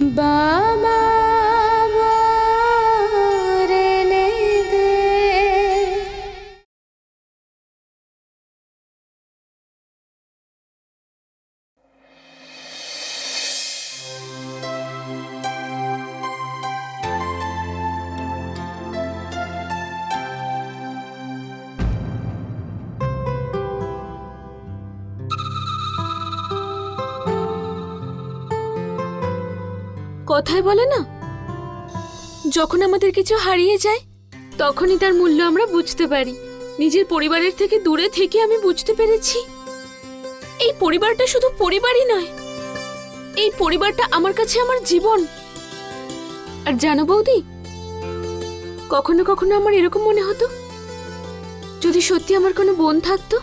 বাবা কথায় বলে না? যখন আমাদের কিছু হারিয়ে যায়, তখনই তার মূল্য আমরা বুঝতে পারি। নিজের পরিবারের থেকে দূরে থেকে আমি বুঝতে পেরেছি। এই পরিবারটা শুধু পরিবারই নয়, এই পরিবারটা আমার কাছে আমার জীবন। আর জানো বৌদি, কখনো কখনো আমার এরকম মনে হতো, যদি সত্যি আমার কোনো বোন থাকতো,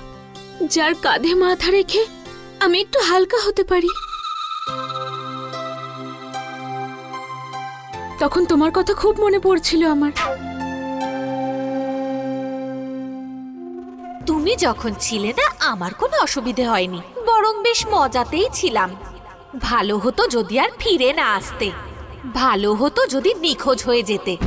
যার কাঁধে মাথা রেখে আমি একটু হালকা হতে পারি। তখন তোমার কথা খুব মনে পড়ছিল আমার। তুমি যখন ছিলে না, আমার কোনো অসুবিধে হয়নি। বরং বেশ মজাতেই ছিলাম। ভালো হতো যদি আর ফিরে না আসতে। ভালো হতো যদি নিখোঁজ হয়ে যেতে।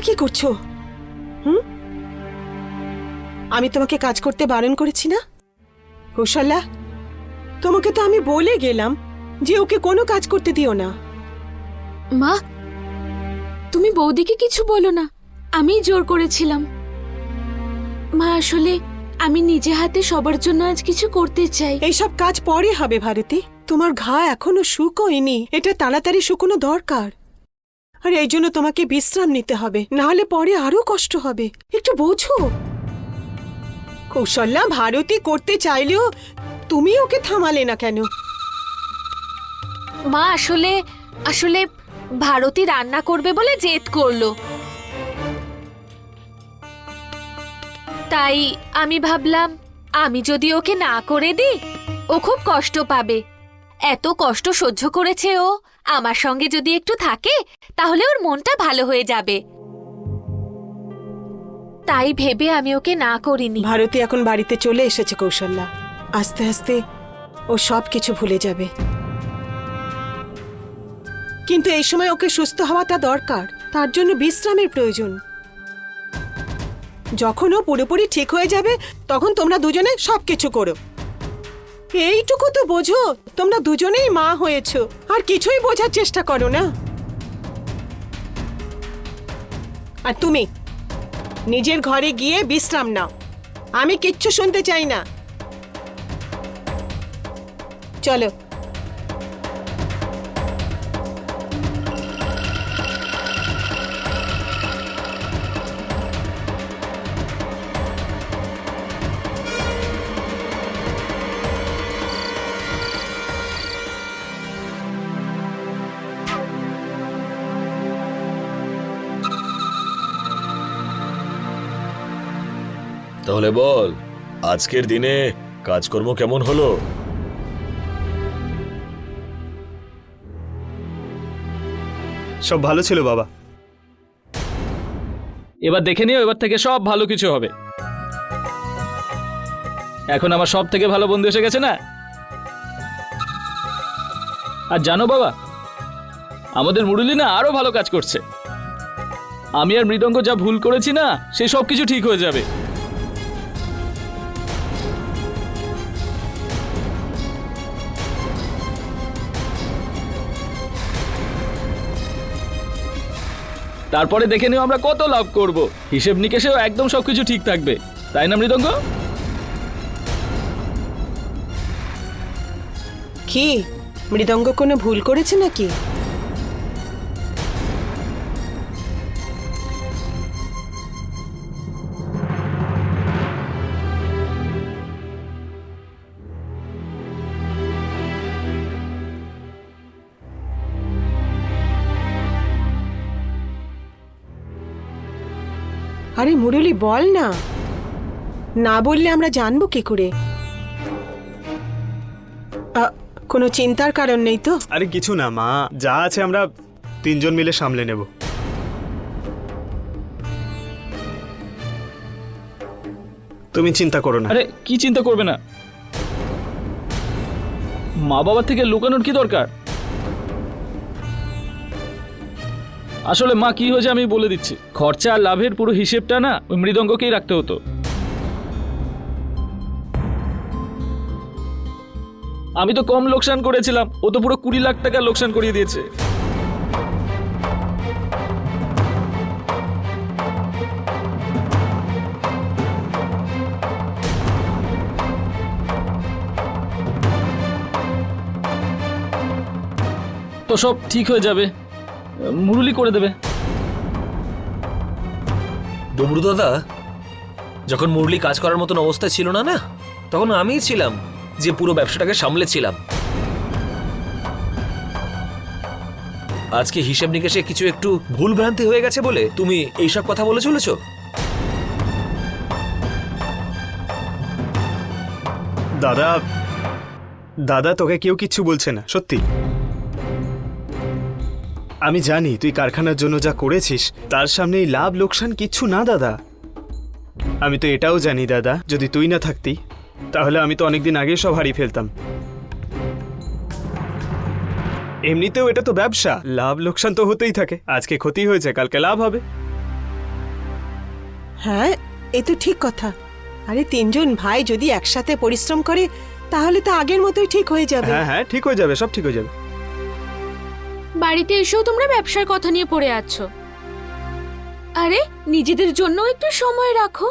এটা কি করছ? হুম? আমি তোমাকে কাজ করতে বারণ করেছি না? কৌশল্যা তোমাকে তো আমি বলে গেলাম যে ওকে কোনো কাজ করতে দিও না। মা তুমি বৌদিকে কিছু বলো না। আমি জোর করেছিলাম। মা আসলে আমি নিজে হাতে সবার জন্য আজ কিছু করতে চাই। এইসব কাজ পরে হবে ভারতী। তোমার ঘা এখনও শুকোয়নি। এটা তাড়াতাড়ি শুকোনো দরকার। আর এই জন্য তোমাকে বিশ্রাম নিতে হবে না হলে পরে আরও কষ্ট হবে। একটু বোঝো। কৌশল্যা, ভারতী করতে চাইলেও তুমি ওকে থামালে না কেন? মা, আসলে আসলে ভারতী রান্না করবে বলে জেদ করল। তাই আমি ভাবলাম, আমি যদি ওকে না করে দিই, ও খুব কষ্ট পাবে। এত কষ্ট সহ্য করেছে ও আমার সঙ্গে যদি একটু থাকে, তাহলে ওর মনটা ভালো হয়ে যাবে। তাই ভেবে আমি ওকে না করিনি। ভারতী এখন বাড়িতে চলে এসেছে, কৌশল্যা। আস্তে আস্তে ও সব কিছু ভুলে যাবে। কিন্তু এই সময় ওকে সুস্থ হওয়াটা দরকার। তার জন্য বিশ্রামের প্রয়োজন। যখন ও পুরোপুরি ঠিক হয়ে যাবে, তখন তোমরা দুজনে সব কিছু করো। এইটুকু তো বোঝো, তোমরা দুজনেই মা হয়েছো। আর কিছুই বোঝার চেষ্টা করো না। আর তুমি, নিজের ঘরে গিয়ে বিশ্রাম নাও। আমি কিচ্ছু শুনতে চাই না। চলো। তাহলে বল আজকের দিনে কাজকর্ম কেমন হলো? সব ভালো ছিল বাবা। এবার দেখে নিও এবার থেকে সব ভালো কিছু হবে। এখন আমার সব থেকে ভালো বন্ধু এসে গেছে না? আর জানো বাবা আমাদের মুরুলি না আরও ভালো কাজ করছে। আমি আর মৃদঙ্গ যা ভুল করেছি না সে সব কিছু ঠিক হয়ে যাবে। তারপরে দেখে নিও আমরা কত লাভ করব। হিসেব নিকেশেও একদম সবকিছু ঠিক থাকবে। তাই না, মৃদঙ্গ? কি? মৃদঙ্গ কোনো ভুল করেছে নাকি? আরে মুরলি বল না। না বললে আমরা জানব কি করে? আ, কোনো চিন্তার কারণ নেই তো? আরে কিছু না মা। যা আছে আমরা তিনজন মিলে সামলে নেব। তুমি চিন্তা করো না। আরে কি চিন্তা করবে না? মা বাবার থেকে লুকানোর কি দরকার? আসলে মা, কি হয়েছে আমি বলে দিচ্ছি। খরচা আর লাভের পুরো হিসেবটা না ওই মৃদঙ্গকেই রাখতে হতো। আমি তো কম লোকসান করেছিলাম। ও তো পুরো কুড়ি লাখ টাকা লোকসান করিয়ে দিয়েছে। তো সব ঠিক হয়ে যাবে। মুরুলি করে দেবে। ডমরু দাদা যখন মুরলি কাজ করার মতন অবস্থা ছিল না না তখন আমিই ছিলাম যে পুরো ব্যবসাটাকে সামলেছিলাম। আজকে হিসেব নিকেশে কিছু একটু ভুল ভ্রান্তি হয়ে গেছে বলে তুমি এইসব কথা বলে চলেছ? দাদা দাদা তোকে কেউ কিচ্ছু বলছে না সত্যি। আমি জানি তুই কারখানার জন্য যা করেছিস তার সামনে এই লাভ লোকসান কিচ্ছু না দাদা। আমি তো এটাও জানি দাদা যদি তুই না থাকতি তাহলে আমি তো অনেকদিন আগেই সব হারিয়ে ফেলতাম। এমনিতেও এটা তো ব্যবসা লাভ লোকসান তো হতেই থাকে। আজকে ক্ষতি হয়েছে কালকে লাভ হবে। হ্যাঁ এ তো ঠিক কথা। আরে তিনজন ভাই যদি একসাথে পরিশ্রম করে তাহলে তো আগের মতোই ঠিক হয়ে যাবে। হ্যাঁ হ্যাঁ ঠিক হয়ে যাবে সব ঠিক হয়ে যাবে। বাড়িতে এসেও তোমরা ব্যবসার কথা নিয়ে পড়ে আছো। আরে নিজেদের জন্য একটু সময় রাখো।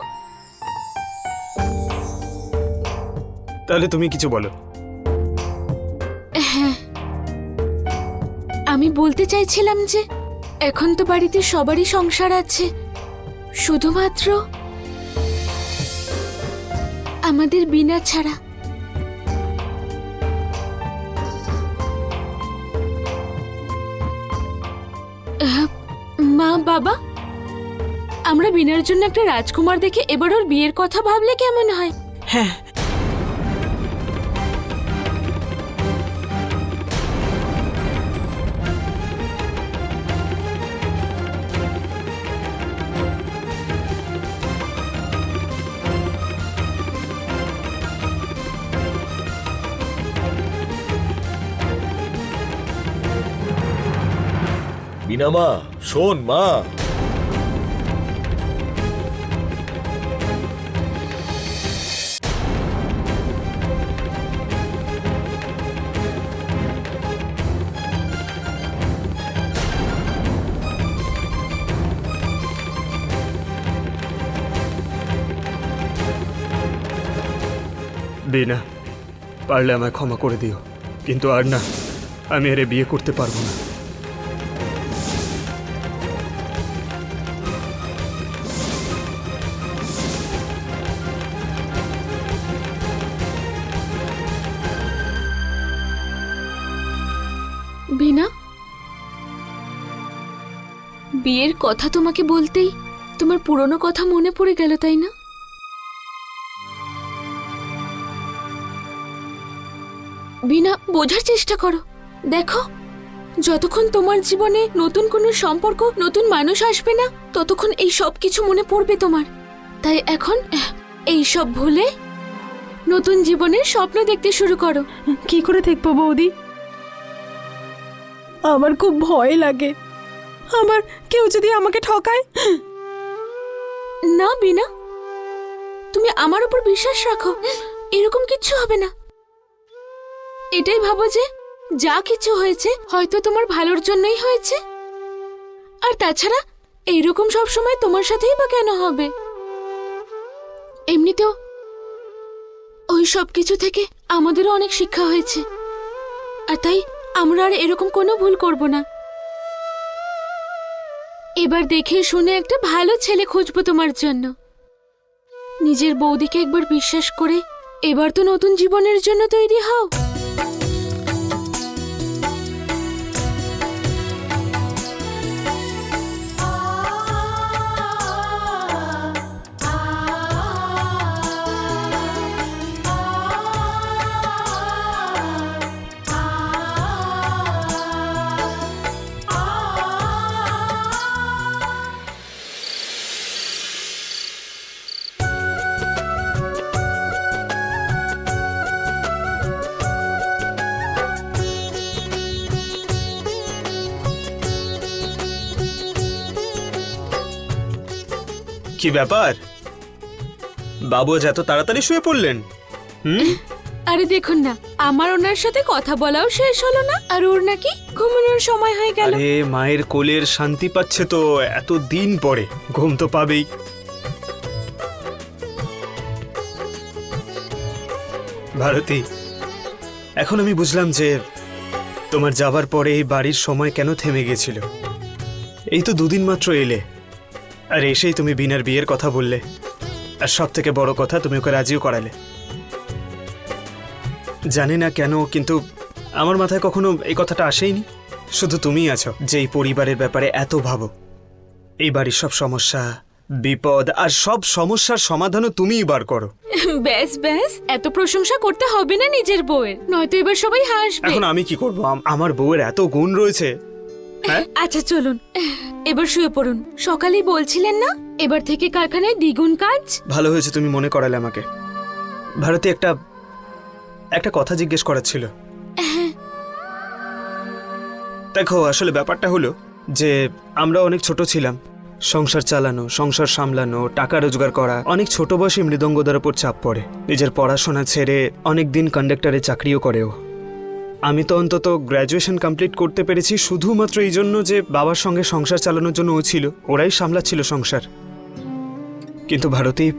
তাহলে তুমি কিছু বলো। হ্যাঁ। আমি বলতে চাইছিলাম যে এখন তো বাড়িতে সবারই সংসার আছে। শুধুমাত্র আমাদের বিনা ছাড়া। বাবা? আমরা বিনার জন্য একটা রাজকুমার দেখে এবার ওর বিয়ের কথা ভাবলে কেমন হয়? হ্যাঁ বিনা মা শোন মা। বিনা পারলে আমায় ক্ষমা করে দিও, কিন্তু আর না, আমি এর বিয়ে করতে পারব না। কথা তোমাকে বলতেই তোমার পুরনো কথা মনে পড়ে গেল, তাই না? বিনা বোঝার চেষ্টা করো। দেখো, যতক্ষণ তোমার জীবনে নতুন কোনো সম্পর্ক, নতুন মানুষ আসবে না, ততক্ষণ এই সব কিছু মনে পড়বে তোমার। তাই এখন এই সব ভুলে নতুন জীবনের স্বপ্ন দেখতে শুরু করো। কি করে দেখব বৌদি? আমার খুব ভয় লাগে। আমার কেউ যদি আমাকে ঠকায়? না, বিনা। তুমি আমার উপর বিশ্বাস রাখো, এরকম কিচ্ছু হবে না। এটাই ভাবো যে, যা কিছু হয়েছে, হয়তো তোমার ভালোর জন্যই হয়েছে। আর তাছাড়া, এইরকম সব সময় তোমার সাথেই বা কেন হবে? এমনিতেও, ওই সব কিছু থেকে আমাদেরও অনেক শিক্ষা হয়েছে। আর তাই আমরা আর এরকম কোনো ভুল করব না। এবার দেখে শুনে একটা ভালো ছেলে খুঁজবো তোমার জন্য। নিজের বৌদিকে একবার বিশ্বাস করে এবার তো নতুন জীবনের জন্য তৈরি হও। কি ব্যাপার? বাবু আজ এত তাড়াতাড়ি শুয়ে পড়লেন। হুম? আরে দেখুন না আমার ওনার সাথে কথা বলাও শেষ হলো না আর ওর নাকি ঘুমানোর সময় হয়ে গেল। আরে মায়ের কোলের শান্তি পাচ্ছে তো এত দিন পরে ঘুম তো পাবেই। ভারতী এখন আমি বুঝলাম যে তোমার যাবার পরে এই বাড়ির সময় কেন থেমে গেছিল। এই তো দুদিন মাত্র এলে। আর এসেই তুমি বিনার বিয়ের কথা বললে। আর সব থেকে বড় কথা তুমি ওকে রাজিও করালে। জানি না কেন কিন্তু আমার মাথায় কখনো এই কথাটা আসেইনি। শুধু তুমিই আছো যে এই পরিবারের ব্যাপারে এত ভাবো। এই বাড়ির সব সমস্যা বিপদ আর সব সমস্যার সমাধানও তুমিই বার করো। ব্যাস ব্যাস এত প্রশংসা করতে হবে না নিজের বউয়ের। নয়তো এবার সবাই হাসবে। এখন আমি কি করব? আম- আমার বউয়ের এত গুণ রয়েছে। আচ্ছা চলুন। এবার শুয়ে পড়ুন। সকালেই বলছিলেন না? এবার থেকে কারখানায় দ্বিগুণ কাজ? ভালো হয়েছে তুমি মনে করালে আমাকে। ভারতী একটা একটা কথা জিজ্ঞেস করার ছিল। দেখো আসলে ব্যাপারটা হলো যে আমরা অনেক ছোট ছিলাম। সংসার চালানো সংসার সামলানো টাকা রোজগার করা অনেক ছোট বয়সে মৃদঙ্গদার উপর চাপ পড়ে। নিজের পড়াশোনা ছেড়ে অনেক দিন কন্ডাক্টরে চাকরিও করেও। আমি তো অন্তত গ্র্যাজুয়েশন কমপ্লিট করতে পেরেছি শুধুমাত্র এই জন্য যে বাবার সঙ্গে সংসার চালানোর জন্য ও ছিল। ওরাই সামলাচ্ছিল সংসার। কিন্তু ভারতী,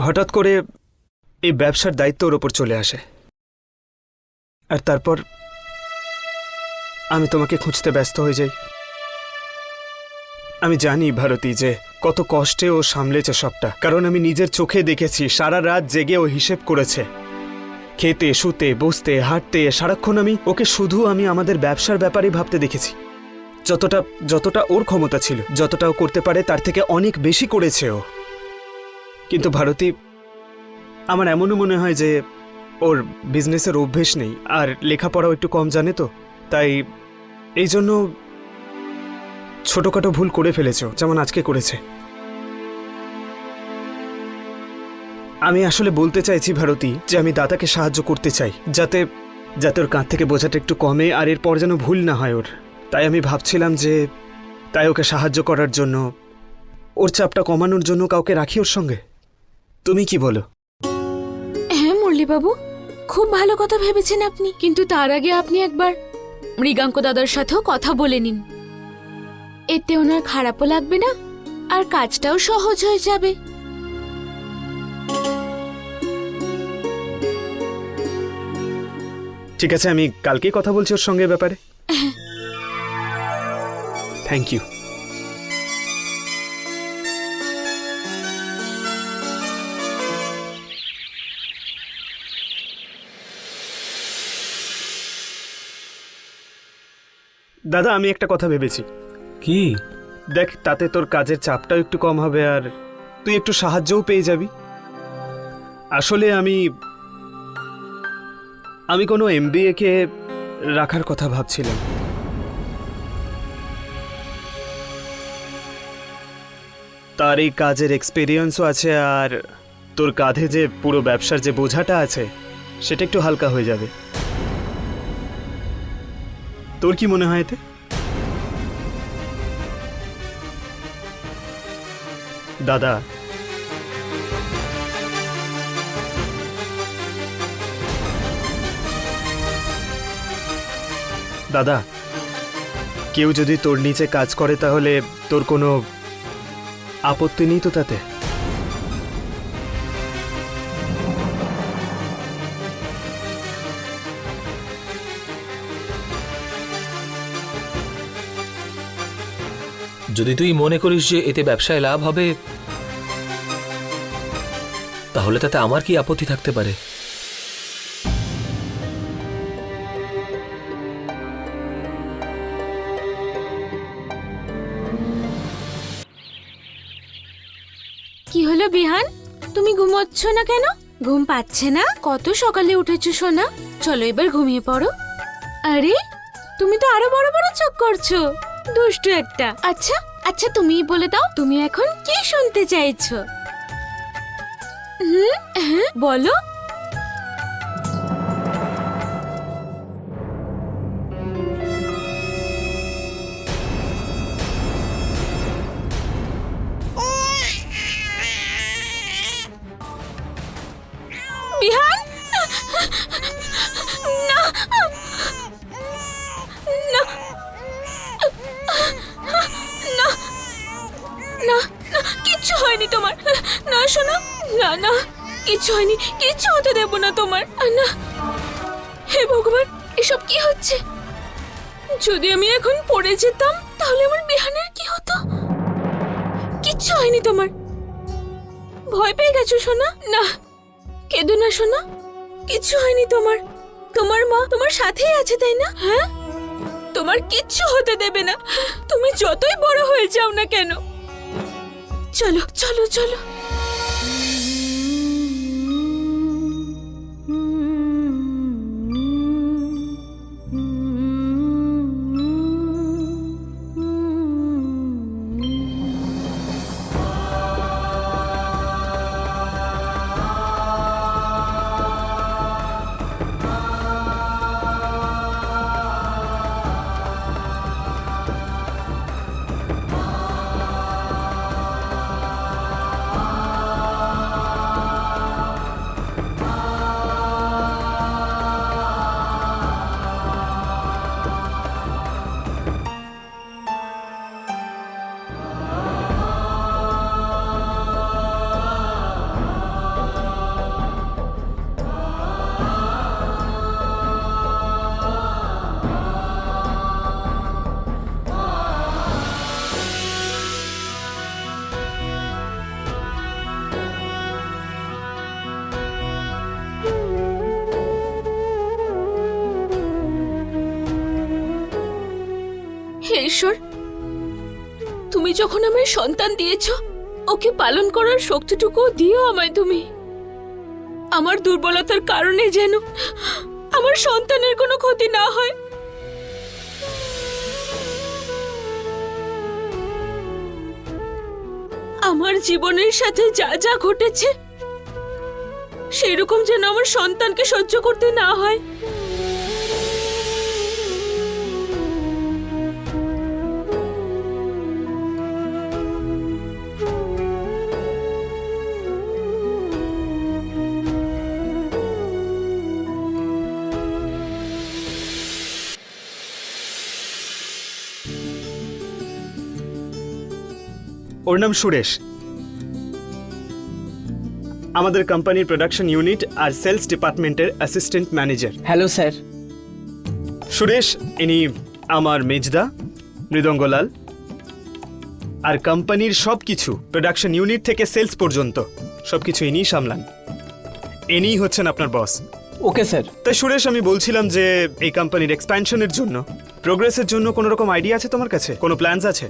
হঠাৎ করে এই ব্যবসার দায়িত্ব ওর ওপর চলে আসে। আর তারপর আমি তোমাকে খুঁজতে ব্যস্ত হয়ে যাই। আমি জানি ভারতী যে কত কষ্টে ও সামলেছে সবটা। কারণ আমি নিজের চোখে দেখেছি, সারা রাত জেগে ও হিসেব করেছে। খেতে, শুতে, বসতে, হাঁটতে, সারাক্ষণ আমি, ওকে শুধু আমি আমাদের ব্যবসার ব্যাপারে ভাবতে দেখেছি। যতটা যতটা ওর ক্ষমতা ছিল যতটা ও করতে পারে, তার থেকে অনেক বেশি করেছে ও। কিন্তু ভারতী, আমার এমনও মনে হয় যে, ওর বিজনেসের অভ্যেস নেই, আর লেখাপড়াও একটু কম জানে তো, তাই এই জন্য ছোটোখাটো ভুল করে ফেলেছ যেমন আজকে করেছে। আমি আসলে বলতে চাইছি ভারতী যে আমি দাদাকে সাহায্য করতে চাই, যাতে যাতে ওর কাঁধ থেকে বোঝাটা একটু কমে আর এরপর যেন ভুল না হয় ওর। তাই আমি ভাবছিলাম যে তাই ওকে সাহায্য করার জন্য, ওর চাপটা কমানোর জন্য কাউকে রাখি ওর সঙ্গে। তুমি কি বলো? হ্যাঁ মুরলীবাবু। খুব ভালো কথা ভেবেছেন আপনি, কিন্তু তার আগে আপনি একবার মৃগাঙ্ক দাদার সাথেও কথা বলে নিন। এতে ওনার খারাপও লাগবে না, আর কাজটাও সহজ হয়ে যাবে। ঠিক আছে আমি কালকেই কথা বলছি ওর সঙ্গে ব্যাপারে। থ্যাংক ইউ দাদা আমি একটা কথা ভেবেছি। কি? দেখ তাতে তোর কাজের চাপটাও একটু কম হবে আর তুই একটু সাহায্যও পেয়ে যাবি। আসলে আমি আমি কোনো এমবিএ কে রাখার কথা ভাবছিলাম। তার এই কাজের এক্সপিরিয়েন্সও আছে আর তোর কাঁধে যে পুরো ব্যবসার যে বোঝাটা আছে, সেটা একটু হালকা হয়ে যাবে। তোর কি মনে হয় এতে? দাদা দাদা, কেউ যদি তোর নিচে কাজ করে তাহলে তোর কোনো আপত্তি নেই তো তাতে? যদি তুই মনে করিস যে এতে ব্যবসায় লাভ হবে, তাহলে তাতে আমার কি আপত্তি থাকতে পারে? তুমি না কেন? ঘুম পাচ্ছে না? কত সকালে উঠেছো সোনা? চলো এবার ঘুমিয়ে পড়ো। আরে, তুমি তো আরও বড় বড় চোখ করছ। দুষ্টু একটা। আচ্ছা আচ্ছা তুমি বলে দাও, তুমি এখন কি শুনতে চাইছো? হুম হ্যাঁ বলো। কিচ্ছু হয়নি, কিচ্ছু হতে দেব না তোমার। না হে ভগবান, এসব কি হচ্ছে? যদি আমি এখন পড়ে যেতাম, তাহলে আমার বিহানের কি হতো? কিচ্ছু হয়নি তোমার। ভয় পেয়ে গেছো, সোনা? না। কেঁদো না, সোনা। কিচ্ছু হয়নি তোমার। তোমার মা তোমার সাথেই আছে, তাই না? হ্যাঁ? তোমার কিচ্ছু হতে দেবে না। তুমি যতই বড় হয়ে যাও না কেন? চলো চলো চলো। ঈশ্বর? তুমি যখন আমায় সন্তান দিয়েছ, ওকে পালন করার শক্তিটুকু দিও আমায় তুমি। আমার দুর্বলতার কারণে যেন আমার সন্তানের কোনো ক্ষতি না হয়। আমার জীবনের সাথে যা যা ঘটেছে, সেরকম যেন আমার সন্তানকে সহ্য করতে না হয়। ওর নাম সুরেশ। আমাদের কোম্পানির প্রোডাকশন ইউনিট আর সেলস ডিপার্টমেন্টের assistant manager hello sir Suresh ইনি আমার মেজদা মৃদঙ্গলাল আর কোম্পানির সব কিছু প্রোডাকশন ইউনিট থেকে সেলস পর্যন্ত সব কিছু ইনিই সামলান। ইনিই হচ্ছেন আপনার বস ওকে স্যার তাই সুরেশ আমি বলছিলাম যে এই কোম্পানির এক্সপ্যানশনের জন্য প্রোগ্রেসের জন্য কোনো রকম আইডিয়া আছে তোমার কাছে? কোনো প্ল্যানস আছে?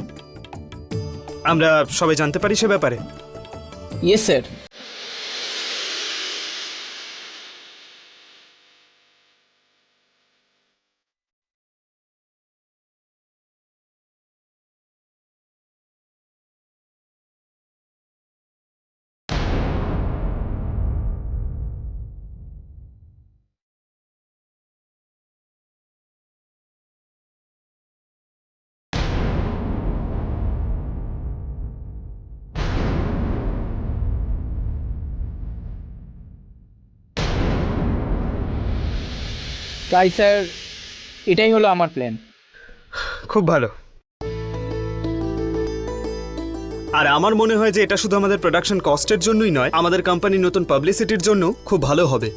আমরা সবাই জানতে পারি সে ব্যাপারে? ইয়েস স্যার তাই স্যার এটাই হলো আমার প্ল্যান খুব ভালো। আর আমার মনে হয় যে এটা শুধু আমাদের প্রোডাকশন কস্টের জন্যই নয় আমাদের কোম্পানির নতুন পাবলিসিটির জন্য খুব ভালো হবে।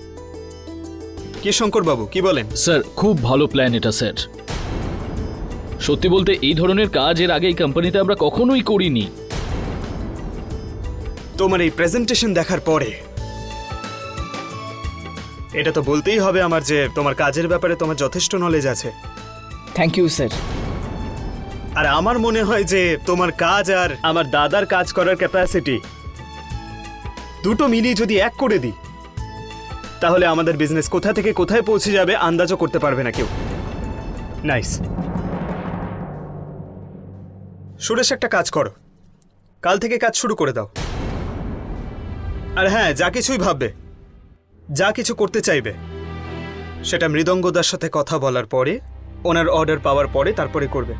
কে শঙ্কর বাবু কি বলেন? স্যার খুব ভালো প্ল্যান এটা স্যার সত্যি বলতে এই ধরনের কাজ এর আগে এই কোম্পানিতে আমরা কখনোই করিনি। তোমার এই প্রেজেন্টেশন দেখার পরে এটা তো বলতেই হবে আমার যে তোমার কাজের ব্যাপারে তোমার যথেষ্ট নলেজ আছে। থ্যাংক ইউ স্যার আর আমার মনে হয় যে তোমার কাজ আর আমার দাদার কাজ করার ক্যাপাসিটি দুটো মিলিয়ে যদি এক করে দিই তাহলে আমাদের বিজনেস কোথা থেকে কোথায় পৌঁছে যাবে আন্দাজও করতে পারবে না কেউ। নাইস সুরেশ একটা কাজ করো। কাল থেকে কাজ শুরু করে দাও। আর হ্যাঁ যা কিছুই ভাববে। যা কিছু করতে চাইবে। সেটা মৃদঙ্গদার সাথে কথা বলার পরে ওনার অর্ডার পাওয়ার পরে তারপরে করবে।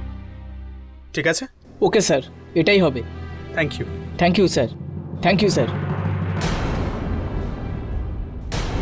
ঠিক আছে? ওকে স্যার এটাই হবে। Thank you thank you sir thank you sir